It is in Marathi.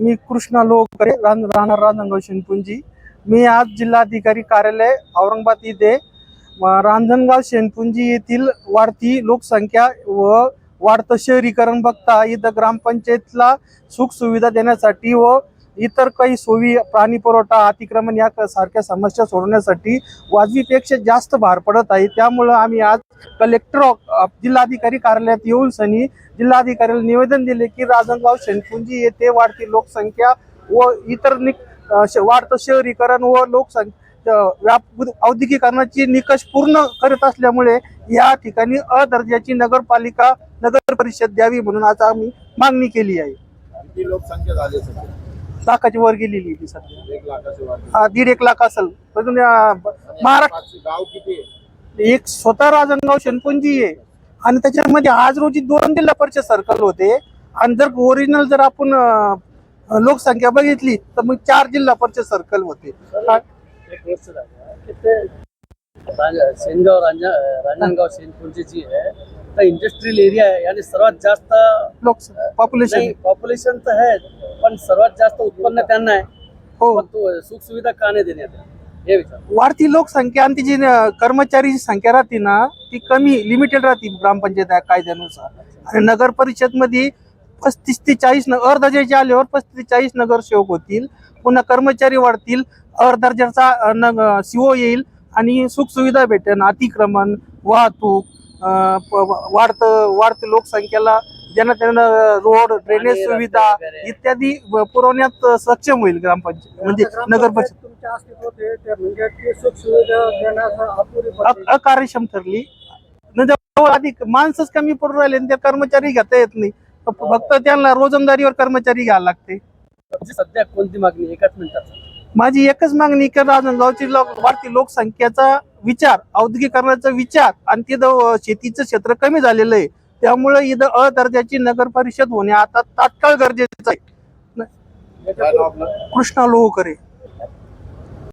मी कृष्णा लोकरे रान- राहणार रांजणगाव शेनपुंजी मी आज जिल्हाधिकारी कार्यालय औरंगाबाद येथे रांजणगाव शेनपुंजी येथील वाढती लोकसंख्या व वाढतं शहरीकरण बघता इथं ग्रामपंचायतला सुखसुविधा देण्यासाठी व इतर काही सोयी पाणी पुरवठा अतिक्रमण या सारख्या समस्या सोडवण्यासाठी वाजवीपेक्षा जास्त भार पडत आहे. त्यामुळं आम्ही आज कलेक्टर जिल्हाधिकारी कार्यालयात येऊन सनी जिल्हाधिकाऱ्याला निवेदन दिले की राजनगाव शेणपुंजी येथे वाढती लोकसंख्या व इतर नि वाढतं शहरीकरण व लोकसंख्या व्याप औद्योगिकरणाची निकष पूर्ण करत असल्यामुळे या ठिकाणी अ दर्जाची नगरपालिका नगर परिषद द्यावी म्हणून आज आम्ही मागणी केली आहे. लोकसंख्या झाली लाखाची वर गेलेली आहे ती सध्या. हा, दीड एक लाख असेल. पण महाराष्ट्र पाचशे गाव किती आहे? एक स्वतः राजनगाव शेणपुंजी आहे. आणि त्याच्यामध्ये आज रोजी दोन जिल्हा परिषद सर्कल होते. आणि जर ओरिजिनल जर आपण लोकसंख्या बघितली तर मग चार जिल्हा परिषद सर्कल होते. हा, एक गोष्ट झाली की ते रांज- शेनगाव रांजा रांजणगाव शेनपुंजी जी आहे इंडस्ट्रियल एरिया आहे आणि सर्वात जास्त लोक पॉप्युलेशन पॉप्युलेशन तर आहे. पण सर्वात जास्त उत्पन्न त्यांना आहे. हो. पण तो सुख सुविधा का नाही देण्यात? हे विचार. वाढती लोकसंख्या आणि तिची अं, कर्मचारीची संख्या राहते ना ती कमी लिमिटेड राहते ग्रामपंचायत कायद्यानुसार. आणि नगर परिषदमध्ये पस्तीस ते चाळीस न आल्यावर पस्तीस ते चाळीस नगरसेवक होतील. पुन्हा कर्मचारी वाढतील अर्धजाचा सीओ येईल आणि सुखसुविधा भेटेल अतिक्रमण वाहतूक अं, प- वाढतं वाढतं लोकसंख्येला ज्यांना त्यांना रोड ड्रेनेज सुविधा. इत्यादी पुरवण्यात सक्षम होईल ग्रामपंचायत म्हणजे नगर परिषद. ते म्हणजे ती अकार्यक्षम ठरली. म्हणजे अधिक माणसंच कमी पडून राहिले आणि ते कर्मचारी घेता येत नाही. फक्त त्यांना रोजंदारीवर कर्मचारी घ्यायला लागते. तुमची सध्या कोणती मागणी एकाच मिनिटात. माझी एकच मागणी की राजनगावची लोक वाढती लोकसंख्येचा विचार औद्योगिकरणाचा विचार आणि तिथं शेतीचं क्षेत्र कमी झालेलं आहे. त्यामुळे इथं अ दर्जाची नगर परिषद होणे आता तात्काळ गरजेचं आहे. कृष्णा लोहकरे.